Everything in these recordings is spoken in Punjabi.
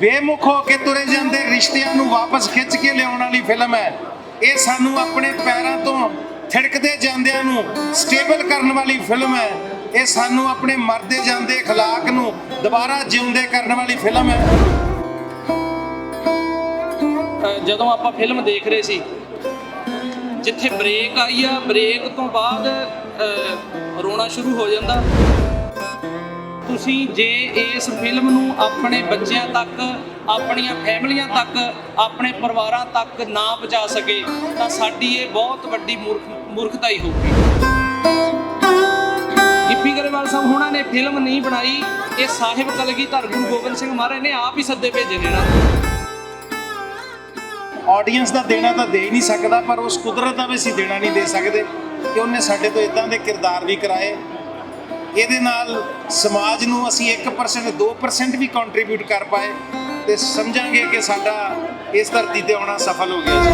ਬੇਮੁਖ ਹੋ ਕੇ ਤੁਰੇ ਜਾਂਦੇ ਰਿਸ਼ਤਿਆਂ ਨੂੰ ਵਾਪਸ ਖਿੱਚ ਕੇ ਲਿਆਉਣ ਵਾਲੀ ਫਿਲਮ ਹੈ ਇਹ ਸਾਨੂੰ ਆਪਣੇ ਪੈਰਾਂ ਤੋਂ ਥਿੜਕਦੇ ਜਾਂਦਿਆਂ ਨੂੰ ਸਟੇਬਲ ਕਰਨ ਵਾਲੀ ਫਿਲਮ ਹੈ ਇਹ ਸਾਨੂੰ ਆਪਣੇ ਮਰਦੇ ਜਾਂਦੇ اخلاق ਨੂੰ ਦੁਬਾਰਾ ਜਿਉਂਦੇ ਕਰਨ ਵਾਲੀ ਫਿਲਮ ਹੈ ਅ, ਜਦੋਂ ਆਪਾਂ ਫਿਲਮ ਦੇਖ ਰਹੇ ਸੀ ਜਿੱਥੇ ਬ੍ਰੇਕ ਆਈ ਆ ਬ੍ਰੇਕ ਤੋਂ ਬਾਅਦ ਅ, ਰੋਣਾ ਸ਼ੁਰੂ ਹੋ ਜਾਂਦਾ ਤੁਸੀਂ ਜੇ ਇਸ ਫਿਲਮ ਨੂੰ ਆਪਣੇ ਬੱਚਿਆਂ ਤੱਕ, ਆਪਣੀਆਂ ਫੈਮਲੀਆਂ ਤੱਕ, ਆਪਣੇ ਪਰਿਵਾਰਾਂ ਤੱਕ ਨਾ ਪਹੁੰਚਾ ਸਕੇ, ਤਾਂ ਸਾਡੀ ਇਹ ਬਹੁਤ ਵੱਡੀ ਮੂਰਖ ਮੂਰਖਤਾਈ ਹੋਊਗੀ। ਗਿੱਪੀ ਗਰੇਵਾਲ ਸਾਹਿਬ ਹੁਣਾਂ ਨੇ ਫਿਲਮ ਨਹੀਂ ਬਣਾਈ। ਇਹ ਸਾਹਿਬ ਕਲਗੀ ਧਰ ਗੁਰੂ ਗੋਬਿੰਦ ਸਿੰਘ ਮਹਾਰਾਜ ਨੇ ਆਪ ਹੀ ਸੱਦੇ ਭੇਜੇ ਨੇ ਨਾ। ਨੂੰ ਆਡੀਅנס ਦਾ ਦੇਣਾ ਤਾਂ ਦੇ ਹੀ ਨਹੀਂ ਸਕਦਾ, ਪਰ ਉਸ ਕੁਦਰਤ ਦਾ ਵੀ ਅਸੀਂ ਦੇਣਾ ਨਹੀਂ ਦੇ ਸਕਦੇ ਕਿ ਉਹਨੇ ਸਾਡੇ ਤੋਂ ਇਦਾਂ ਦੇ ਕਿਰਦਾਰ ਵੀ ਕਰਾਏ। ਇਹਦੇ ਨਾਲ ਸਮਾਜ ਨੂੰ ਅਸੀਂ 1% 2% ਵੀ ਕੰਟਰੀਬਿਊਟ ਕਰ ਪਾਏ ਤੇ ਸਮਝਾਂਗੇ ਕਿ ਸਾਡਾ ਇਸ ਧਰਤੀ ਤੇ ਆਉਣਾ ਸਫਲ ਹੋ ਗਿਆ ਜੀ।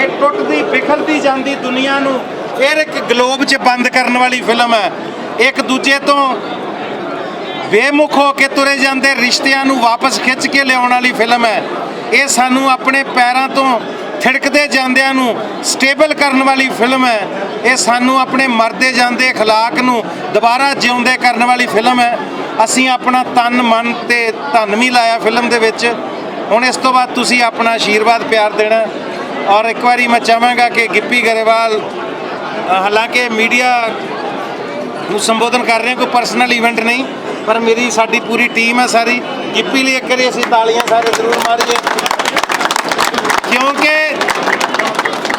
ਇਹ ਟੁੱਟਦੀ ਬਿਖਰਦੀ ਜਾਂਦੀ ਦੁਨੀਆ ਨੂੰ। ਫਿਰ ਇੱਕ ਗਲੋਬ 'ਚ ਬੰਦ ਕਰਨ ਵਾਲੀ ਫਿਲਮ ਹੈ। ਇੱਕ ਦੂਜੇ ਤੋਂ ਬੇਮੁਖ ਹੋ ਕੇ ਤੁਰੇ ਜਾਂਦੇ ਰਿਸ਼ਤਿਆਂ ਨੂੰ ਵਾਪਸ ਖਿੱਚ ਕੇ ਲਿਆਉਣ ਵਾਲੀ ਫਿਲਮ ਹੈ। ਇਹ ਸਾਨੂੰ ਆਪਣੇ ਪੈਰਾਂ ਤੋਂ ਥਿੜਕਦੇ ਜਾਂਦਿਆਂ ਨੂੰ ਸਟੇਬਲ ਕਰਨ ਵਾਲੀ ਫਿਲਮ ਹੈ ਇਹ ਸਾਨੂੰ ਆਪਣੇ ਮਰਦੇ ਜਾਂਦੇ اخلاق ਨੂੰ ਦੁਬਾਰਾ ਜਿਉਂਦੇ ਕਰਨ ਵਾਲੀ ਫਿਲਮ ਹੈ ਅਸੀਂ ਆਪਣਾ ਤਨ ਮਨ ਤੇ ਧਨ ਵੀ ਲਾਇਆ ਫਿਲਮ ਦੇ ਵਿੱਚ ਹੁਣ ਇਸ ਤੋਂ ਬਾਅਦ ਤੁਸੀਂ ਆਪਣਾ ਆਸ਼ੀਰਵਾਦ ਪਿਆਰ ਦੇਣਾ ਔਰ ਇੱਕ ਵਾਰੀ ਮੈਂ ਚਾਹਾਂਗਾ ਕਿ ਗਿੱਪੀ ਗਰੇਵਾਲ ਅ, ਹਾਲਾਂਕਿ ਮੀਡੀਆ ਨੂੰ ਸੰਬੋਧਨ ਕਰ ਰਹੇ ਹਾਂ ਕੋਈ ਪਰਸਨਲ ਇਵੈਂਟ ਨਹੀਂ ਪਰ ਮੇਰੀ ਸਾਡੀ ਪੂਰੀ ਟੀਮ ਹੈ ਸਾਰੀ ਗਿੱਪੀ ਲਈ ਇੱਕ ਵਾਰੀ ਅਸੀਂ ਤਾਲੀਆਂ ਸਾਰੇ ਜ਼ਰੂਰ ਮਾਰੀਏ ਕਿਉਂਕਿ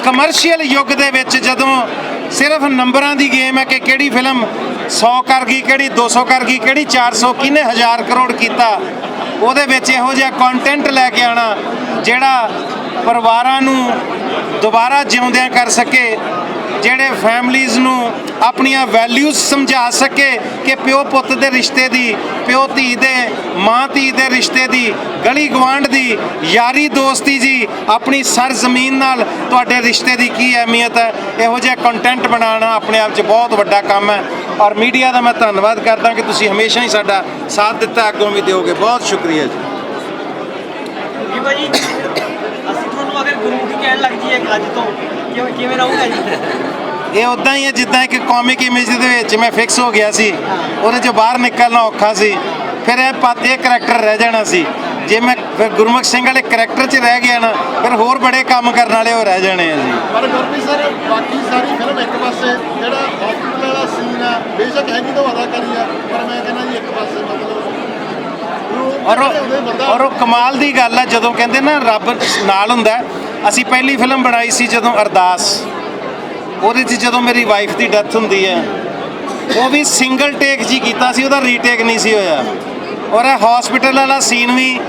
ਕਮਰਸ਼ੀਅਲ ਯੁੱਗ ਦੇ ਵਿੱਚ ਜਦੋਂ ਸਿਰਫ ਨੰਬਰਾਂ ਦੀ ਗੇਮ ਹੈ ਕਿ ਕਿਹੜੀ ਫਿਲਮ 100 ਕਰ ਗਈ, ਕਿਹੜੀ 200 ਕਰ ਗਈ, ਕਿਹੜੀ 400 ਕਿਹਨੇ 1000 ਕਰੋੜ ਕੀਤਾ, ਉਹਦੇ ਵਿੱਚ ਇਹੋ ਜਿਹਾ ਕੰਟੈਂਟ ਲੈ ਕੇ ਆਣਾ ਜਿਹੜਾ ਪਰਿਵਾਰਾਂ ਨੂੰ ਦੁਬਾਰਾ ਜਿਉਂਦਿਆਂ ਕਰ ਸਕੇ ਜਿਹੜੇ ਫੈਮਲੀਆਂ ਨੂੰ ਆਪਣੀਆਂ ਵੈਲਿਊਜ਼ ਸਮਝਾ ਸਕੇ ਕਿ ਪਿਓ ਪੁੱਤ ਦੇ ਰਿਸ਼ਤੇ ਦੀ, ਪਿਓ ਧੀ ਦੇ, ਮਾਂ ਧੀ ਦੇ ਰਿਸ਼ਤੇ ਦੀ, ਗਲੀ ਗਵਾਂਢ ਦੀ, ਯਾਰੀ ਦੋਸਤੀ ਜੀ, ਆਪਣੀ ਸਰ ਜ਼ਮੀਨ ਨਾਲ ਤੁਹਾਡੇ ਰਿਸ਼ਤੇ ਦੀ ਕੀ ਅਹਿਮੀਅਤ ਹੈ? ਇਹੋ ਜਿਹਾ ਕੰਟੈਂਟ ਬਣਾਉਣਾ ਆਪਣੇ ਆਪ 'ਚ ਬਹੁਤ ਵੱਡਾ ਕੰਮ ਹੈ ਔਰ ਮੀਡੀਆ ਦਾ ਮੈਂ ਧੰਨਵਾਦ ਕਰਦਾ ਕਿ ਤੁਸੀਂ ਹਮੇਸ਼ਾ ਹੀ ਸਾਡਾ ਸਾਥ ਦਿੱਤਾ, ਅੱਗੋਂ ਵੀ ਦਿਓਗੇ। ਬਹੁਤ ਸ਼ੁਕਰੀਆ ਜੀ। ਜੀ ਭਾਜੀ, ਅਸੀਂ ਤੁਹਾਨੂੰ ਅਗਰ ਗੁਰੂ ਕੀ ਕਹਿਣ ਲੱਗ ਜੀਏ ਅੱਜ ਤੋਂ ਕਿਵੇਂ ਕਿਵੇਂ ਰਹੂਗਾ ਜੀ? ਇਹ ਉਦਾਂ ਹੀ ਹੈ ਜਿੱਦਾਂ ਇੱਕ ਕਾਮਿਕ ਇਮੇਜ ਦੇ ਵਿੱਚ ਮੈਂ ਫਿਕਸ ਹੋ ਗਿਆ ਸੀ। ਉਹਦੇ ਚੋਂ ਬਾਹਰ ਨਿਕਲਣਾ ਔਖਾ ਸੀ। ਫਿਰ ਇਹ ਪਾ- ਇਹ ਕਰੈਕਟਰ ਰਹਿ ਜਾਣਾ ਸੀ। ਜੇ ਮੈਂ ਫਿਰ ਗੁਰਮੁਖ ਸਿੰਘ ਵਾਲੇ ਕਰੈਕਟਰ 'ਚ ਰਹਿ ਗਿਆ ਨਾ ਫਿਰ ਹੋਰ ਬੜੇ ਕੰਮ ਕਰਨ ਵਾਲੇ ਉਹ ਰਹਿ ਜਾਣੇ ਆ ਜੀ। ਪਰ ਗੁਰਪ੍ਰੀਤ ਸਰ ਬਾਕੀ ਸਾਰੀ ਫਿਲਮ ਇੱਕ ਪਾਸੇ ਜਿਹੜਾ ਹਸਪੀਟਲ ਵਾਲਾ ਸੀਨ ਆ ਬੇਸ਼ੱਕ ਹੈਗੀ ਤਾਂ ਅਦਾਕਾਰੀ ਆ ਪਰ ਮੈਂ ਕਹਿੰਦਾ ਜੀ ਇੱਕ ਪਾਸੇ ਮਤਲਬ ਔਰ ਔਰ ਕਮਾਲ ਦੀ ਗੱਲ ਹੈ ਜਦੋਂ ਕਹਿੰਦੇ ਨਾ ਰੱਬ ਨਾਲ ਹੁੰਦਾ ਹੈ। ਅਸੀਂ ਪਹਿਲੀ ਫਿਲਮ ਬਣਾਈ ਸੀ ਜਦੋਂ ਅਰਦਾਸ। ਉਹਦੇ 'ਚ ਜਦੋਂ ਮੇਰੀ ਵਾਈਫ ਦੀ ਡੈਥ ਹੁੰਦੀ ਹੈ। ਉਹ ਵੀ ਸਿੰਗਲ ਟੇਕ ਜੀ ਕੀਤਾ ਸੀ, ਉਹਦਾ ਰੀਟੇਕ ਨਹੀਂ ਸੀ ਹੋਇਆ। ਔਰ ਇਹ ਹਸਪੀਟਲ ਵਾਲਾ ਸੀਨ ਵੀ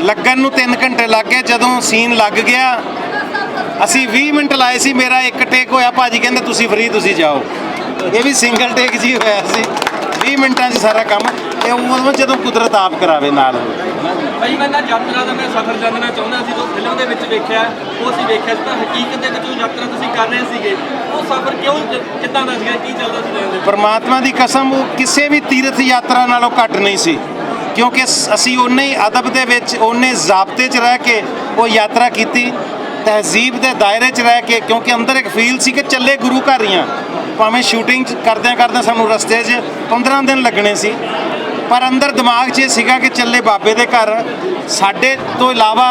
ਲੱਗਣ ਨੂੰ 3 ਘੰਟੇ ਲੱਗ ਗਏ, ਜਦੋਂ ਸੀਨ ਲੱਗ ਗਿਆ, ਅਸੀਂ 20 ਮਿੰਟ ਲਾਏ ਸੀ, ਮੇਰਾ ਇੱਕ ਟੇਕ ਹੋਇਆ, ਭਾਜੀ ਕਹਿੰਦੇ ਤੁਸੀਂ ਫ੍ਰੀ ਤੁਸੀਂ ਜਾਓ। ਇਹ ਵੀ ਸਿੰਗਲ ਟੇਕ ਜੀ ਹੋਇਆ ਸੀ। 20 ਮਿੰਟਾਂ 'ਚ ਸਾਰਾ ਕੰਮ ਇਹ ਉਦੋਂ ਜਦੋਂ ਕੁਦਰਤ ਆਪ ਕਰਾਵੇ ਨਾਲ। ਭਾਈ, ਮੈਂ ਤਾਂ ਯਾਤਰਾ ਦਾ ਮੈਂ ਸਫ਼ਰ ਜਾਣਨਾ ਚਾਹੁੰਦਾ ਸੀ, ਜੋ ਫਿਲਮ ਦੇ ਵਿੱਚ ਵੇਖਿਆ, ਉਹ ਅਸੀਂ ਵੇਖਿਆ ਸੀ, ਤਾਂ ਹਕੀਕਤ ਦੇ ਵਿੱਚ ਉਹ ਯਾਤਰਾ ਤੁਸੀਂ ਕਰ ਰਹੇ ਸੀਗੇ। ਉਹ ਸਫ਼ਰ ਕਿਉਂ ਕਿੱਦਾਂ ਦਾ ਸੀਗਾ, ਕੀ ਚੱਲਦਾ ਸੀ ਲੈਣ ਪਰਮਾਤਮਾ ਦੀ ਕਸਮ, ਉਹ ਕਿਸੇ ਵੀ ਤੀਰਥ ਯਾਤਰਾ ਨਾਲੋਂ ਘੱਟ ਨਹੀਂ ਸੀ। ਕਿਉਂਕਿ ਅਸੀਂ ਉਨੇ ਹੀ ਅਦਬ ਦੇ ਵਿੱਚ ਉਨੇ ਜ਼ਾਬਤੇ 'ਚ ਰਹਿ ਕੇ ਉਹ ਯਾਤਰਾ ਕੀਤੀ, ਤਹਿਜ਼ੀਬ ਦੇ ਦਾਇਰੇ 'ਚ ਰਹਿ ਕੇ, ਕਿਉਂਕਿ ਅੰਦਰ ਇੱਕ ਫੀਲ ਸੀ ਕਿ ਚੱਲੇ ਗੁਰੂ ਘਰ ਹੀ ਹਾਂ ਭਾਵੇਂ ਸ਼ੂਟਿੰਗ ਕਰਦਿਆਂ ਕਰਦਿਆਂ ਸਾਨੂੰ ਰਸਤੇ 'ਚ 15 ਦਿਨ ਲੱਗਣੇ ਸੀ। ਪਰ ਅੰਦਰ ਦਿਮਾਗ 'ਚ ਇਹ ਸੀਗਾ ਕਿ ਚੱਲੇ ਬਾਬੇ ਦੇ ਘਰ। ਸਾਡੇ ਤੋਂ ਇਲਾਵਾ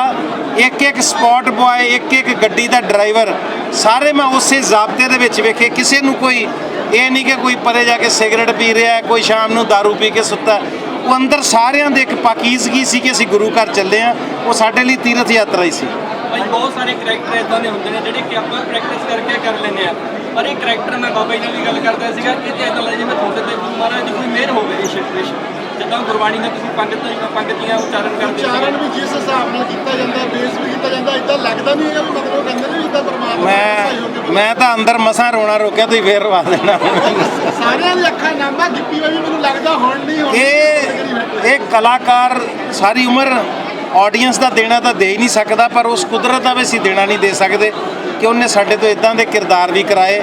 ਇੱਕ ਇੱਕ ਸਪੌਟ ਬੁਆਏ ਇੱਕ ਇੱਕ ਗੱਡੀ ਦਾ ਡਰਾਈਵਰ ਸਾਰੇ ਮੈਂ ਉਸੇ ਜ਼ਾਬਤੇ ਦੇ ਵਿੱਚ ਵੇਖੇ। ਕਿਸੇ ਨੂੰ ਕੋਈ ਇਹ ਨਹੀਂ ਕਿ ਕੋਈ ਪਰੇ ਜਾ ਕੇ ਸਿਗਰਟ ਪੀ ਰਿਹਾ ਕੋਈ ਸ਼ਾਮ ਨੂੰ दारू ਪੀ ਕੇ ਸੁੱਤਾ ਉਹ ਅੰਦਰ ਸਾਰਿਆਂ ਦੇ ਇੱਕ ਪਾਕੀਜ਼ਗੀ ਸੀ ਕਿ ਅਸੀਂ ਗੁਰੂ ਘਰ ਚੱਲੇ ਆ ਉਹ ਸਾਡੇ ਲਈ ਤੀਰਥ ਯਾਤਰਾ ਹੀ ਸੀ। ਭਾਈ, ਬਹੁਤ ਸਾਰੇ ਕਰੈਕਟਰ ਇਦਾਂ ਦੇ ਹੁੰਦੇ ਨੇ ਜਿਹੜੇ ਕਿ ਆਪਾਂ ਪ੍ਰੈਕਟਿਸ ਕਰਕੇ ਕਰ ਲੈਂਦੇ ਆ ਪਰ ਇਹ ਕਰੈਕਟਰ ਮੈਂ ਬਾਬਾ ਜੀ ਨਾਲ ਵੀ ਗੱਲ ਕਰਦਾ ਸੀਗਾ ਕਿ ਤੇ ਇਦਾਂ ਲੱਗਦਾ ਜਿਵੇਂ ਤੁਹਾਡੇ ਤੇ ਗੁਰੂ ਮਹਾਰਾਜ ਦੀ ਕੋਈ ਮਿਹਰ ਹੋਵੇ ਇਸ ਵਿਸ਼ ਜਿੱਦਾਂ ਗੁਰਬਾਣੀ ਦਾ ਤੁਸੀਂ ਪੰਡਤ ਤੋਂ ਪੰਡਤੀਆਂ ਉਚਾਰਨ ਕਰਦੇ ਉਚਾਰਨ ਵੀ ਜਿਸ ਹਿਸਾਬ ਨਾਲ ਕੀਤਾ ਜਾਂਦਾ ਬੇਸ ਵੀ ਕੀਤਾ ਜਾਂਦਾ ਇਦਾਂ ਲੱਗਦਾ ਨਹੀਂ ਹੈਗਾ ਵੀ ਮਤਲਬ ਉਹ ਕਹਿੰਦੇ ਨੇ ਜਿੱਦਾਂ ਪਰਮਾਤਮਾ ਦਾ ਮੈਂ ਮੈਂ ਤਾਂ ਅੰਦਰ ਮਸਾਂ ਰੋਣਾ ਰੋਕਿਆ ਤੁਸੀਂ ਫੇਰ ਰਵਾ ਦੇਣਾ। ਸਾਰਿਆਂ ਦੀ ਅੱਖਾਂ ਨਾਮਾ ਗਿੱਪੀ ਵਾਲੀ ਮੈਨੂੰ ਲੱਗਦਾ ਹੁਣ ਨਹੀਂ ਹੁਣ ਇਹ ਇਹ ਕਲਾਕਾਰ ਸਾਰੀ ਉਮਰ ਆਡੀਅנס ਦਾ ਦੇਣਾ ਤਾਂ ਦੇ ਹੀ ਨਹੀਂ ਸਕਦਾ ਪਰ ਉਸ ਕੁਦਰਤ ਦਾ ਵੀ ਅਸੀਂ ਦੇਣਾ ਨਹੀਂ ਦੇ ਸਕਦੇ ਕਿ ਉਹਨੇ ਸਾਡੇ ਤੋਂ ਇਦਾਂ ਦੇ ਕਿਰਦਾਰ ਵੀ ਕਰਾਏ।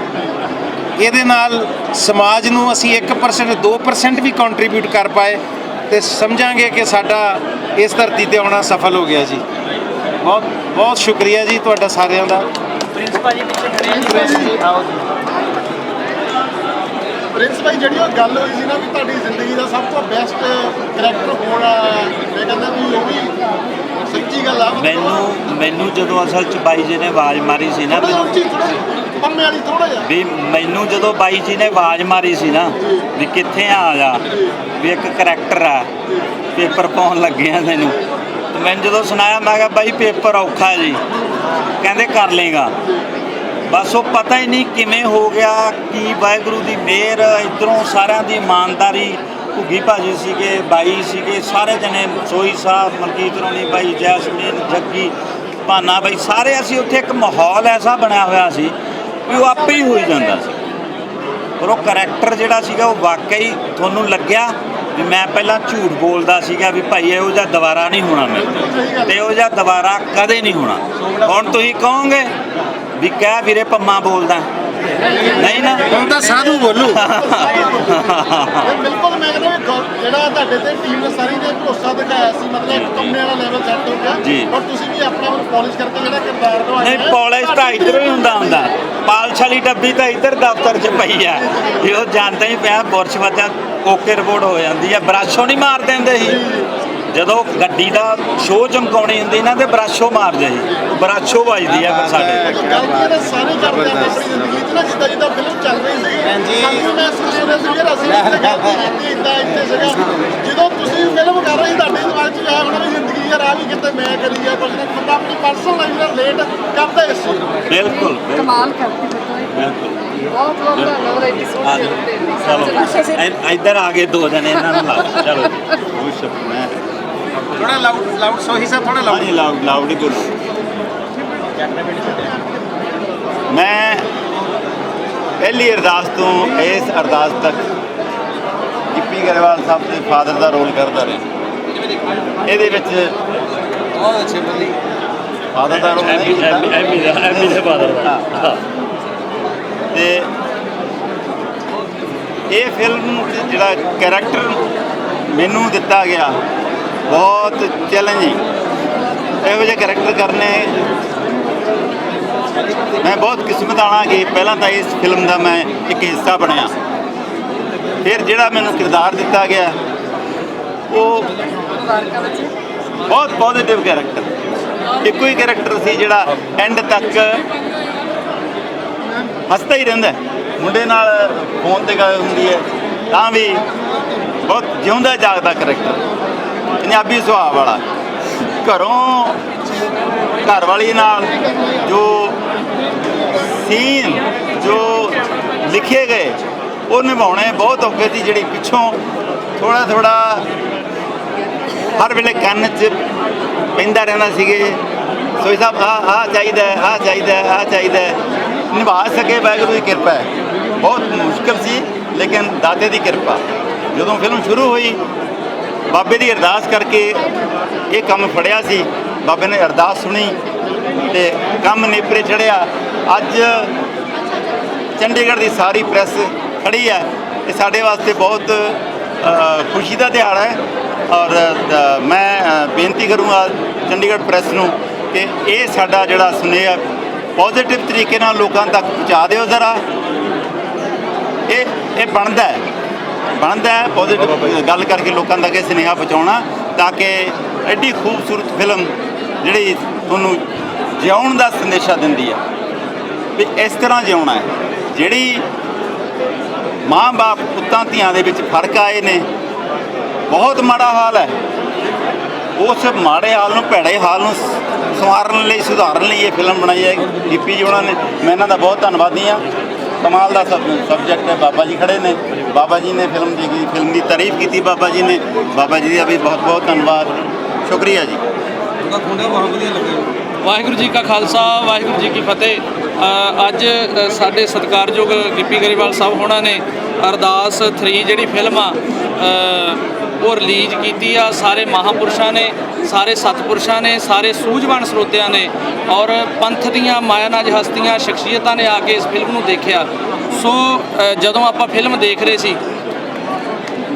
ਇਹਦੇ ਨਾਲ ਸਮਾਜ ਨੂੰ ਅਸੀਂ 1% 2% ਵੀ ਕੰਟਰੀਬਿਊਟ ਕਰ ਪਾਏ ਤੇ ਸਮਝਾਂਗੇ ਕਿ ਸਾਡਾ ਇਸ ਧਰਤੀ ਤੇ ਆਉਣਾ ਸਫਲ ਹੋ ਗਿਆ ਜੀ। ਬਹੁਤ ਬਹੁਤ ਸ਼ੁਕਰੀਆ ਜੀ ਤੁਹਾਡਾ ਸਾਰਿਆਂ ਦਾ। ਪ੍ਰਿੰਸ ਭਾਈ ਜਿਹੜੀ ਉਹ ਗੱਲ ਹੋਈ ਸੀ ਨਾ ਵੀ ਤੁਹਾਡੀ ਜ਼ਿੰਦਗੀ ਦਾ ਸਭ ਤੋਂ ਬੈਸਟ ਕਰੈਕਟਰ ਹੋਣਾ ਮੈਂ ਕਹਿੰਦਾ ਵੀ ਉਹ ਵੀ ਸੱਚੀ ਗੱਲ ਆ ਮੈਨੂੰ ਮੈਨੂੰ ਜਦੋਂ ਅਸਲ ਚ ਬਾਈ ਜੀ ਨੇ ਆਵਾਜ਼ ਮਾਰੀ ਸੀ ਨਾ ਮੈਨੂੰ ਪੰਮੇ ਵਾਲੀ ਥੋੜਾ ਜਿਹਾ। ਵੀ ਮੈਨੂੰ ਜਦੋਂ ਬਾਈ ਜੀ ਨੇ ਆਵਾਜ਼ ਮਾਰੀ ਸੀ ਨਾ, ਵੀ ਕਿੱਥੇ ਆ ਜਾ, ਵੀ ਇੱਕ ਕਰੈਕਟਰ ਆ, ਪੇਪਰ ਪਾਉਣ ਲੱਗੇ ਆ ਤੈਨੂੰ। ਤੇ ਮੈਨੂੰ ਜਦੋਂ ਸੁਣਾਇਆ, ਮੈਂ ਕਿਹਾ ਬਾਈ ਪੇਪਰ ਔਖਾ ਜੀ। ਕਹਿੰਦੇ ਕਰ ਲੇਗਾ। ਬਸ ਉਹ ਪਤਾ ਹੀ ਨਹੀਂ ਕਿਵੇਂ ਹੋ ਗਿਆ, ਕੀ ਵਾਹਿਗੁਰੂ ਦੀ ਮਿਹਰ, ਇਧਰੋਂ ਸਾਰਿਆਂ ਦੀ ਇਮਾਨਦਾਰੀ ਘੁੱਗੀ ਭਾਜੀ ਸੀਗੇ, ਬਾਈ ਸੀਗੇ, ਸਾਰੇ ਜਣੇ ਸੋਈ ਸਾਹਿਬ ਮਲਕੀਤ ਰੋਣੀ, ਬਾਈ ਜੈਸਮੀਨ, ਜੱਗੀ, ਭਾਨਾ ਬਾਈ, ਸਾਰੇ ਅਸੀਂ ਉੱਥੇ ਇੱਕ ਮਾਹੌਲ ਐਸਾ ਬਣਿਆ ਹੋਇਆ ਸੀ ਵੀ ਉਹ ਆਪੇ ਹੀ ਹੋਈ ਜਾਂਦਾ ਸੀ। ਪਰ ਉਹ ਕਰੈਕਟਰ ਜਿਹੜਾ ਸੀਗਾ, ਉਹ ਵਾਕਈ ਤੁਹਾਨੂੰ ਲੱਗਿਆ ਵੀ ਮੈਂ ਪਹਿਲਾਂ ਝੂਠ ਬੋਲਦਾ ਸੀਗਾ ਵੀ ਭਾਈ ਇਹੋ ਜਿਹਾ ਦੁਬਾਰਾ ਨਹੀਂ ਹੋਣਾ ਮੇਰੇ ਤੋਂ ਤੇ ਇਹੋ ਜਿਹਾ ਦੁਬਾਰਾ ਕਦੇ ਨਹੀਂ ਹੋਣਾ। ਹੁਣ ਤੁਸੀਂ ਕਹੋਗੇ ਵੀ ਕਹਿ ਵੀਰੇ ਪੰਮਾ ਬੋਲਦਾ। ਨਹੀਂ ਨਾ। ਹੁਣ ਤਾਂ ਸਾਧੂ ਬੋਲੂ। ਬਿਲਕੁਲ ਮੈਂ ਕਹਿੰਦਾ ਵੀ ਜਿਹੜਾ ਤੁਹਾਡੇ ਤੇ ਟੀਮ ਨੇ ਸਾਰੀ ਨੇ ਭਰੋਸਾ ਦਿਖਾਇਆ ਸੀ ਮਤਲਬ ਇੱਕ ਕੰਮੇ ਵਾਲਾ ਲੈਵਲ ਸੈੱਟ ਹੋ ਗਿਆ। ਔਰ ਤੁਸੀਂ ਵੀ ਆਪਣਾ ਉਹ ਪਾਲਿਸ਼ ਕਰਕੇ ਜਿਹੜਾ ਕਿਰਦਾਰ ਨਿਭਾਇਆ ਨਹੀਂ ਹੈ, ਪੌਲਿਸ਼ ਤਾਂ ਇੱਧਰ ਹੀ ਹੁੰਦਾ ਹੁੰਦਾ। ਪਾਲਸ਼ ਵਾਲੀ ਡੱਬੀ ਤਾਂ ਇੱਧਰ ਦਫ਼ਤਰ 'ਚ ਪਈ ਆ। ਇਹ ਉਹ ਜਾਣਦਾ ਹੀ ਪਿਆ ਬੁਰਸ਼ ਵਜਾ ਓਕੇ ਰਿਪੋਰਟ ਹੋ ਜਾਂਦੀ ਆ। ਬਰਾਸ਼ੋ ਨਹੀਂ ਮਾਰ ਦਿੰਦੇ ਸੀ। ਜਦੋਂ ਗੱਡੀ ਦਾ ਸ਼ੋਅ ਚਮਕਾਉਣੀ ਹੁੰਦੀ ਨਾ ਤੇ ਬਰਾਸ਼ੋ ਮਾਰਦੇ ਸੀ ਬਰਾਸ਼ੋ ਵੱਜਦੀ ਆ ਫਿਰ ਸਾਡੇ ਗਲਤੀਆਂ ਤਾਂ ਸਾਰੇ ਕਰਦੇ ਆ ਆਪਣੀ ਜ਼ਿੰਦਗੀ 'ਚ ਨਾ ਜਿੱਦਾਂ ਜਿੱਦਾਂ ਫਿਲਮ ਚੱਲ ਰਹੀ ਸੀ ਸਾਨੂੰ ਮਹਿਸੂਸ ਹੁੰਦਾ ਸੀ ਯਾਰ ਅਸੀਂ ਇੱਥੇ ਗਲਤੀ ਕੀਤੀ ਇੱਦਾਂ ਇੱਥੇ ਸੀਗਾ ਜਦੋਂ ਤੁਸੀਂ ਫਿਲਮ ਕਰ ਰਹੇ ਸੀ ਤੁਹਾਡੇ ਦਿਮਾਗ 'ਚ ਆਇਆ ਹੋਣਾ ਵੀ ਜ਼ਿੰਦਗੀ ਯਾਰ ਆ ਵੀ ਕਿਤੇ ਮੈਂ ਕਰੀ ਆ ਕੁਝ ਨਾ ਬੰਦਾ ਆਪਣੀ ਪਰਸਨਲ ਲਾਈਫ ਨਾਲ ਰਿਲੇਟ ਕਰਦਾ ਇਸ ਚੀਜ਼ ਨੂੰ। ਬਿਲਕੁਲ ਕਮਾਲ ਕਰਤੀ ਬਤਾਏ ਬਿਲਕੁਲ। ਬਹੁਤ ਬਹੁਤ ਧੰਨਵਾਦ ਐਡੀ ਸੋਹਣੀ ਜਾਓ। ਫਿਲਮ ਚਲੋ। ਇੱਧਰ ਆ ਗਏ ਦੋ ਜਣੇ ਇਹਨਾਂ ਨੂੰ ਲਾਓ ਚਲੋ। ਖੁਸ਼ ਮੈਂ ਥੋੜਾ ਲਾਊਡ ਲਾਊਡ ਸੋਹੀ ਸਾਹਿਬ ਥੋੜਾ ਲਾਊਡ ਹਾਂਜੀ ਲਾਊਡ ਲਾਊਡ ਹੀ ਬੋਲੋ। ਮੈਂ ਪਹਿਲੀ ਅਰਦਾਸ ਤੋਂ ਇਸ ਅਰਦਾਸ ਤੱਕ ਗਿੱਪੀ ਗਰੇਵਾਲ ਸਾਹਿਬ ਦੇ ਫਾਦਰ ਦਾ ਰੋਲ ਕਰਦਾ ਰਿਹਾ। ਇਹਦੇ ਵਿੱਚ ਬਹੁਤ ਅੱਛੇ ਬੰਦੇ। ਫਾਦਰ ਦਾ ਰੋਲ ਨਹੀਂ ਕੀਤਾ ਐਮੀ ਦਾ ਐਮੀ ਦੇ ਫਾਦਰ ਦਾ। ਹਾਂ। ਤੇ ਇਹ ਫਿਲਮ ਜਿਹੜਾ ਕੈਰੈਕਟਰ ਮੈਨੂੰ ਦਿੱਤਾ ਗਿਆ ਬਹੁਤ ਚੈਲੰਜਿੰਗ ਇਹੋ ਜਿਹੇ ਕੈਰੈਕਟਰ ਕਰਨੇ ਮੈਂ ਬਹੁਤ ਕਿਸਮਤ ਵਾਲਾ ਕਿ ਪਹਿਲਾਂ ਤਾਂ ਇਸ ਫਿਲਮ ਦਾ ਮੈਂ ਇੱਕ ਹਿੱਸਾ ਬਣਿਆ। ਫਿਰ ਜਿਹੜਾ ਮੈਨੂੰ ਕਿਰਦਾਰ ਦਿੱਤਾ ਗਿਆ, ਉਹ ਬਹੁਤ ਪੋਜ਼ਿਟਿਵ ਕੈਰੈਕਟਰ ਇੱਕੋ ਹੀ ਕੈਰੈਕਟਰ ਸੀ ਜਿਹੜਾ ਐਂਡ ਤੱਕ ਹੱਸਦਾ ਹੀ ਰਹਿੰਦਾ ਮੁੰਡੇ ਨਾਲ ਫੋਨ ਤੇ ਗੱਲ ਹੁੰਦੀ ਹੈ, ਤਾਂ ਵੀ ਬਹੁਤ ਜਿਉਂਦਾ ਜਾਗਦਾ ਕਰੈਕਟਰ ਪੰਜਾਬੀ ਸੁਭਾਅ ਵਾਲਾ। ਘਰੋਂ ਘਰ ਵਾਲੀ ਨਾਲ ਜੋ ਸੀਨ ਜੋ ਲਿਖੇ ਗਏ, ਉਹ ਨਿਭਾਉਣੇ ਬਹੁਤ ਔਖੇ ਸੀ, ਜਿਹੜੀ ਪਿੱਛੋਂ ਥੋੜਾ ਥੋੜਾ ਹਰ ਵੇਲੇ ਕੰਨ 'ਚ ਪੈਂਦਾ ਰਹਿੰਦਾ ਸੀਗੇ। ਸੋਈ ਸਾਹਿਬ ਆ ਆ ਚਾਹੀਦਾ ਆ ਚਾਹੀਦਾ ਆ ਚਾਹੀਦਾ ਨਿਭਾ ਸਕੇ ਵਾਹਿਗੁਰੂ ਦੀ ਕਿਰਪਾ ਹੈ। ਬਹੁਤ ਮੁਸ਼ਕਲ ਸੀ, ਲੇਕਿਨ ਦਾਤੇ ਦੀ ਕਿਰਪਾ। ਜਦੋਂ ਫਿਲਮ ਸ਼ੁਰੂ ਹੋਈ ਬਾਬੇ ਦੀ ਅਰਦਾਸ ਕਰਕੇ ਇਹ ਕੰਮ ਫੜਿਆ ਸੀ। ਬਾਬੇ ਨੇ ਅਰਦਾਸ ਸੁਣੀ ਤੇ ਕੰਮ ਨੇਪਰੇ ਚੜਿਆ। ਅੱਜ ਚੰਡੀਗੜ੍ਹ ਦੀ ਸਾਰੀ ਪ੍ਰੈਸ ਖੜੀ ਹੈ। ਇਹ ਸਾਡੇ ਵਾਸਤੇ ਬਹੁਤ ਖੁਸ਼ੀ ਦਾ ਦਿਹਾੜਾ ਹੈ। ਔਰ ਮੈਂ ਬੇਨਤੀ ਕਰੂੰਗਾ ਚੰਡੀਗੜ੍ਹ ਪ੍ਰੈਸ ਨੂੰ ਕਿ ਇਹ ਸਾਡਾ ਜਿਹੜਾ ਸੁਨੇਹਾ ਪੋਜ਼ਿਟਿਵ ਤਰੀਕੇ ਨਾਲ ਲੋਕਾਂ ਤੱਕ ਪਹੁੰਚਾ ਦਿਓ ਜ਼ਰਾ। ਇਹ ਇਹ ਬਣਦਾ ਹੈ। ਬਣਦਾ ਹੈ ਪੋਜ਼ਿਟਿਵ ਗੱਲ ਕਰਕੇ ਲੋਕਾਂ ਦਾ ਕਿ ਸੁਨੇਹਾ ਪਹੁੰਚਾਉਣਾ ਤਾਂ ਕਿ ਐਡੀ ਖੂਬਸੂਰਤ ਫਿਲਮ ਜਿਹੜੀ ਤੁਹਾਨੂੰ ਜਿਉਣ ਦਾ ਸੰਦੇਸ਼ਾ ਦਿੰਦੀ ਹੈ ਵੀ ਇਸ ਤਰ੍ਹਾਂ ਜਿਉਣਾ ਹੈ। ਜਿਹੜੀ ਮਾਂ-ਬਾਪ ਪੁੱਤਾਂ, ਧੀਆਂ ਦੇ ਵਿੱਚ ਫ਼ਰਕ ਆਏ ਨੇ, ਬਹੁਤ ਮਾੜਾ ਹਾਲ ਹੈ। ਉਸ ਮਾੜੇ ਹਾਲ ਨੂੰ, ਭੈੜੇ ਹਾਲ ਨੂੰ ਸ- ਸੰਵਾਰਨ ਲਈ, ਸੁਧਾਰਨ ਲਈ ਇਹ ਫਿਲਮ ਬਣਾਈ ਹੈ। ਗਿੱਪੀ ਜੀ ਉਹਨਾਂ ਨੇ, ਮੈਂ ਇਹਨਾਂ ਦਾ ਬਹੁਤ ਧੰਨਵਾਦੀ ਹਾਂ। ਕਮਾਲ ਦਾ ਸਬਜੈਕਟ ਹੈ, ਬਾਬਾ ਜੀ ਖੜੇ ਨੇ। ਬਾਬਾ ਜੀ ਨੇ ਫਿਲਮ ਦੀ ਫਿਲਮ ਦੀ ਤਾਰੀਫ ਕੀਤੀ ਬਾਬਾ ਜੀ ਨੇ। ਬਾਬਾ ਜੀ ਦਾ ਵੀ ਬਹੁਤ ਬਹੁਤ ਧੰਨਵਾਦ। ਸ਼ੁਕਰੀਆ ਜੀ। ਵਾਹਿਗੁਰੂ ਜੀ ਕਾ ਖਾਲਸਾ ਵਾਹਿਗੁਰੂ ਜੀ ਕੀ ਫਤਿਹ। ਅ, ਅੱਜ ਸਾਡੇ ਸਤਿਕਾਰਯੋਗ ਗਿੱਪੀ ਗਰੇਵਾਲ ਸਾਹਿਬ ਹੋਣਾ ਨੇ ਅਰਦਾਸ 3 ਜਿਹੜੀ ਫਿਲਮ ਆ ਉਹ ਰਿਲੀਜ਼ ਕੀਤੀ ਆ। ਸਾਰੇ ਮਹਾਪੁਰਸ਼ਾਂ ਨੇ ਸਾਰੇ ਸਤਪੁਰਸ਼ਾਂ ਨੇ ਸਾਰੇ ਸੂਝਵਾਨ ਸਰੋਤਿਆਂ ਨੇ ਔਰ ਪੰਥ ਦੀਆਂ ਮਾਇਆਨਾਜ ਹਸਤੀਆਂ ਸ਼ਖਸੀਅਤਾਂ ਨੇ ਆ ਕੇ ਇਸ ਫਿਲਮ ਨੂੰ ਦੇਖਿਆ। ਸੋ ਜਦੋਂ ਆਪਾਂ ਫਿਲਮ ਦੇਖ ਰਹੇ ਸੀ,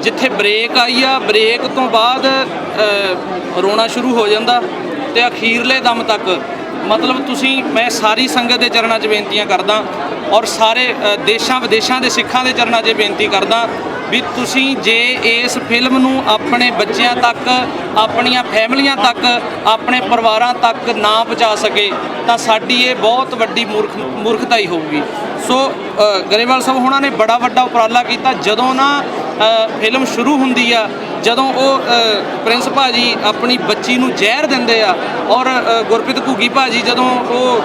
ਜਿੱਥੇ ਬ੍ਰੇਕ ਆਈ ਆ ਬ੍ਰੇਕ ਤੋਂ ਬਾਅਦ ਰੋਣਾ ਸ਼ੁਰੂ ਹੋ ਜਾਂਦਾ ਤੇ ਅਖੀਰਲੇ ਦਮ ਤੱਕ। ਮਤਲਬ ਤੁਸੀਂ, ਮੈਂ ਸਾਰੀ ਸੰਗਤ ਦੇ ਚਰਨਾਂ 'ਚ ਬੇਨਤੀਆਂ ਕਰਦਾ ਔਰ ਸਾਰੇ ਦੇਸ਼ਾਂ ਵਿਦੇਸ਼ਾਂ ਦੇ ਸਿੱਖਾਂ ਦੇ ਚਰਨਾਂ 'ਚ ਬੇਨਤੀ ਕਰਦਾ ਵੀ ਤੁਸੀਂ ਜੇ ਇਸ ਫਿਲਮ ਨੂੰ ਆਪਣੇ ਬੱਚਿਆਂ ਤੱਕ ਆਪਣੀਆਂ ਫੈਮਲੀਆਂ ਤੱਕ ਆਪਣੇ ਪਰਿਵਾਰਾਂ ਤੱਕ ਨਾ ਪਹੁੰਚਾ ਸਕੇ ਤਾਂ ਸਾਡੀ ਇਹ ਬਹੁਤ ਵੱਡੀ ਮੂਰਖ ਮੂਰਖਤਾ ਹੀ ਹੋਊਗੀ। ਸੋ ਗਰੇਵਾਲ ਸਾਹਿਬ ਹੋਣਾ ਨੇ ਬੜਾ ਵੱਡਾ ਉਪਰਾਲਾ ਕੀਤਾ। ਜਦੋਂ ਨਾ ਫਿਲਮ ਸ਼ੁਰੂ ਹੁੰਦੀ ਆ ਜਦੋਂ ਉਹ ਅ, ਪ੍ਰਿੰਸ ਭਾਜੀ ਆਪਣੀ ਬੱਚੀ ਨੂੰ ਜ਼ਹਿਰ ਦਿੰਦੇ ਆ ਔਰ ਗੁਰਪ੍ਰੀਤ ਘੁੱਗੀ ਭਾਜੀ ਜਦੋਂ ਉਹ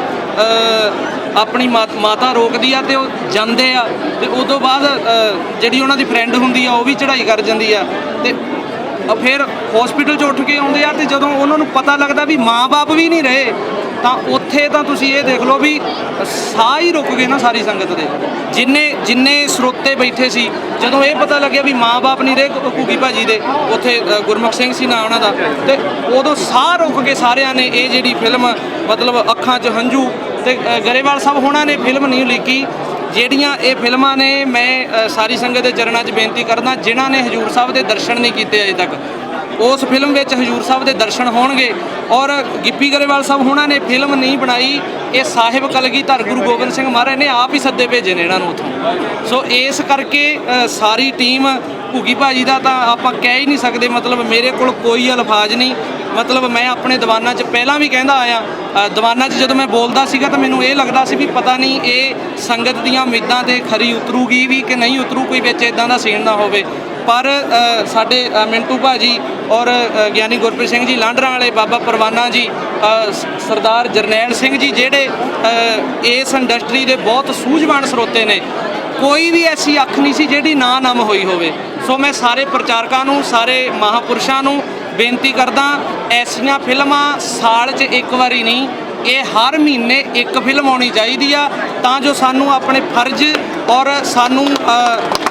ਆਪਣੀ ਮਾ- ਮਾਤਾ ਰੋਕਦੀ ਆ ਤੇ ਉਹ ਜਾਂਦੇ ਆ। ਤੇ ਤੋਂ ਬਾਅਦ ਜਿਹੜੀ ਉਹਨਾਂ ਦੀ ਫਰੈਂਡ ਹੁੰਦੀ ਆ, ਉਹ ਵੀ ਚੜ੍ਹਾਈ ਕਰ ਜਾਂਦੀ ਆ। ਤੇ ਫਿਰ ਹਸਪੀਟਲ 'ਚ ਉੱਠ ਕੇ ਆਉਂਦੇ ਆ ਤੇ ਜਦੋਂ ਉਹਨਾਂ ਨੂੰ ਪਤਾ ਲੱਗਦਾ ਵੀ ਮਾਂ-ਬਾਪ ਵੀ ਨਹੀਂ ਰਹੇ, ਤਾਂ ਉੱਥੇ ਤਾਂ ਤੁਸੀਂ ਇਹ ਦੇਖ ਲਓ ਵੀ ਸਾਹ ਹੀ ਰੁਕ ਗਏ ਨਾ ਸਾਰੀ ਸੰਗਤ ਦੇ। ਜਿੰਨੇ ਜਿੰਨੇ ਸਰੋਤੇ ਬੈਠੇ ਸੀ, ਜਦੋਂ ਇਹ ਪਤਾ ਲੱਗਿਆ ਵੀ ਮਾਂ-ਬਾਪ ਨਹੀਂ ਰਹੇ ਘੁ- ਘੁੱਗੀ ਭਾਜੀ ਦੇ, ਉੱਥੇ ਗੁਰਮੁਖ ਸਿੰਘ ਸੀ ਨਾ ਉਹਨਾਂ ਦਾ। ਤੇ ਉਦੋਂ ਸਾਹ ਰੁਕ ਕੇ ਸਾਰਿਆਂ ਨੇ, ਇਹ ਜਿਹੜੀ ਫਿਲਮ ਮਤਲਬ ਅੱਖਾਂ 'ਚ ਹੰਝੂ ਤੇ ਗਰੇਵਾਲ ਸਾਹਿਬ ਹੋਣਾ ਨੇ ਫਿਲਮ ਨਹੀਂ ਲਿਖੀ ਜਿਹੜੀਆਂ ਇਹ ਫਿਲਮਾਂ ਨੇ, ਮੈਂ ਸਾਰੀ ਸੰਗਤ ਦੇ ਚਰਨਾਂ 'ਚ ਬੇਨਤੀ ਕਰਦਾ, ਜਿਨ੍ਹਾਂ ਨੇ ਹਜੂਰ ਸਾਹਿਬ ਦੇ ਦਰਸ਼ਨ ਨਹੀਂ ਕੀਤੇ ਅਜੇ ਤੱਕ, ਉਸ ਫਿਲਮ ਵਿੱਚ ਹਜੂਰ ਸਾਹਿਬ ਦੇ ਦਰਸ਼ਨ ਹੋਣਗੇ। ਔਰ ਗਿੱਪੀ ਗਰੇਵਾਲ ਸਾਹਿਬ ਹੋਣਾ ਨੇ ਫਿਲਮ ਨਹੀਂ ਬਣਾਈ, ਇਹ ਸਾਹਿਬ ਕਲਗੀਧਰ ਗੁਰੂ ਗੋਬਿੰਦ ਸਿੰਘ ਮਹਾਰਾਜ ਨੇ ਆਪ ਹੀ ਸੱਦੇ ਭੇਜੇ ਨੇ ਇਹਨਾਂ ਨੂੰ ਉੱਥੋਂ। ਸੋ ਇਸ ਕਰਕੇ ਸਾਰੀ ਟੀਮ ਘੁੱਗੀ ਭਾਜੀ ਦਾ ਤਾਂ ਆਪਾਂ ਕਹਿ ਹੀ ਨਹੀਂ ਸਕਦੇ, ਮਤਲਬ ਮੇਰੇ ਕੋਲ ਕੋਈ ਅਲਫਾਜ਼ ਨਹੀਂ। ਮਤਲਬ ਮੈਂ ਆਪਣੇ ਦੀਵਾਨਾਂ 'ਚ ਪਹਿਲਾਂ ਵੀ ਕਹਿੰਦਾ ਆਇਆ ਦੀਵਾਨਾਂ 'ਚ ਜਦੋਂ ਮੈਂ ਬੋਲਦਾ ਸੀਗਾ ਤਾਂ ਮੈਨੂੰ ਇਹ ਲੱਗਦਾ ਸੀ ਵੀ ਪਤਾ ਨਹੀਂ ਇਹ ਸੰਗਤ ਦੀਆਂ ਉਮੀਦਾਂ ਤੇ ਖਰੀ ਉਤਰੂਗੀ ਵੀ ਕਿ ਨਹੀਂ ਉਤਰੂ ਕੋਈ ਵਿੱਚ ਇਦਾਂ ਦਾ ਸੀਨ ਨਾ ਹੋਵੇ। ਪਰ ਸਾਡੇ ਅ, ਮਿੰਟੂ ਭਾਜੀ ਔਰ ਗਿਆਨੀ ਗੁਰਪ੍ਰੀਤ ਸਿੰਘ ਜੀ ਲਾਂਡਰਾਂ ਵਾਲੇ ਬਾਬਾ ਪਰਵਾਨਾ ਜੀ ਸਰਦਾਰ ਜਰਨੈਲ ਸਿੰਘ ਜੀ ਜਿਹੜੇ ਇਸ ਇੰਡਸਟਰੀ ਦੇ ਬਹੁਤ ਸੂਝਵਾਨ ਸਰੋਤੇ ਨੇ ਕੋਈ ਵੀ ਐਸੀ ਅੱਖ ਨਹੀਂ ਸੀ ਜਿਹੜੀ ਨਾ ਨਮ ਹੋਈ ਹੋਵੇ। ਸੋ ਮੈਂ ਸਾਰੇ ਪ੍ਰਚਾਰਕਾਂ ਨੂੰ ਸਾਰੇ ਮਹਾਪੁਰਸ਼ਾਂ ਨੂੰ ਬੇਨਤੀ ਕਰਦਾ, ਐਸੀਆਂ ਫਿਲਮਾਂ ਸਾਲ 'ਚ ਇੱਕ ਵਾਰੀ ਨਹੀਂ, ਇਹ ਹਰ ਮਹੀਨੇ ਇੱਕ ਫਿਲਮ ਆਉਣੀ ਚਾਹੀਦੀ ਆ, ਤਾਂ ਜੋ ਸਾਨੂੰ ਆਪਣੇ ਫਰਜ਼ ਔਰ ਸਾਨੂੰ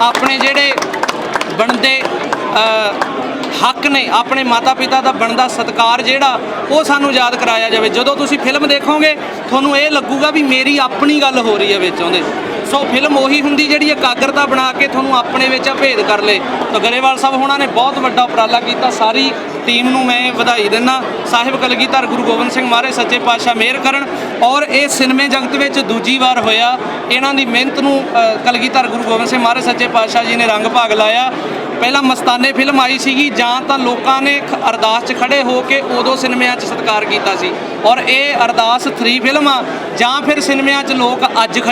ਆਪਣੇ ਜਿਹੜੇ ਬਣਦੇ ਹੱਕ ਨੇ, ਆਪਣੇ ਮਾਤਾ ਪਿਤਾ ਦਾ ਬਣਦਾ ਸਤਕਾਰ ਜਿਹੜਾ, ਉਹ ਸਾਨੂੰ ਯਾਦ ਕਰਾਇਆ ਜਾਵੇ। ਜਦੋਂ ਤੁਸੀਂ ਫਿਲਮ ਦੇਖੋਗੇ, ਤੁਹਾਨੂੰ ਇਹ ਲੱਗੂਗਾ ਵੀ ਮੇਰੀ ਆਪਣੀ ਗੱਲ ਹੋ ਰਹੀ ਹੈ ਵਿੱਚ ਉਹਦੇ ਸੋ ਫਿਲਮ ਉਹੀ ਹੁੰਦੀ ਜਿਹੜੀ ਇਕਾਗਰਤਾ ਬਣਾ ਕੇ ਤੁਹਾਨੂੰ ਆਪਣੇ ਵਿੱਚ ਭੇਦ ਕਰ ਲੇ। ਤਾਂ ਗਰੇਵਾਲ ਸਾਹਿਬ ਹੋਣਾ ਨੇ ਬਹੁਤ ਵੱਡਾ ਉਪਰਾਲਾ ਕੀਤਾ, ਸਾਰੀ ਟੀਮ ਨੂੰ ਮੈਂ ਵਧਾਈ ਦਿੰਦਾ ਸਾਹਿਬ ਕਲਗੀਧਰ ਗੁਰੂ ਗੋਬਿੰਦ ਸਿੰਘ ਮਹਾਰਾਜ ਸੱਚੇ ਪਾਤਸ਼ਾਹ ਮਿਹਰ ਕਰਨ ਔਰ ਇਹ ਸਿਨੇਮੇ ਜਗਤ ਵਿੱਚ ਦੂਜੀ ਵਾਰ ਹੋਇਆ। ਇਹਨਾਂ ਦੀ ਮਿਹਨਤ ਨੂੰ ਕਲਗੀਧਰ ਗੁਰੂ ਗੋਬਿੰਦ ਸਿੰਘ ਮਹਾਰਾਜ ਸੱਚੇ ਪਾਤਸ਼ਾਹ ਜੀ ਨੇ ਰੰਗ ਭਾਗ ਲਾਇਆ। ਪਹਿਲਾਂ ਮਸਤਾਨੇ ਫਿਲਮ ਆਈ ਸੀਗੀ, ਜਾਂ ਤਾਂ ਲੋਕਾਂ ਨੇ ਖ- ਅਰਦਾਸ 'ਚ ਖੜੇ ਹੋ ਕੇ ਉਦੋਂ ਸਿਨੇਮਿਆਂ 'ਚ ਸਤਿਕਾਰ ਕੀਤਾ ਸੀ। ਔਰ ਇਹ ਅਰਦਾਸ 3 ਫਿਲਮ ਆ ਜਾਂ ਫਿਰ ਸਿਨੇਮਿਆਂ 'ਚ ਲੋਕ ਅੱਜ ਖੜੇ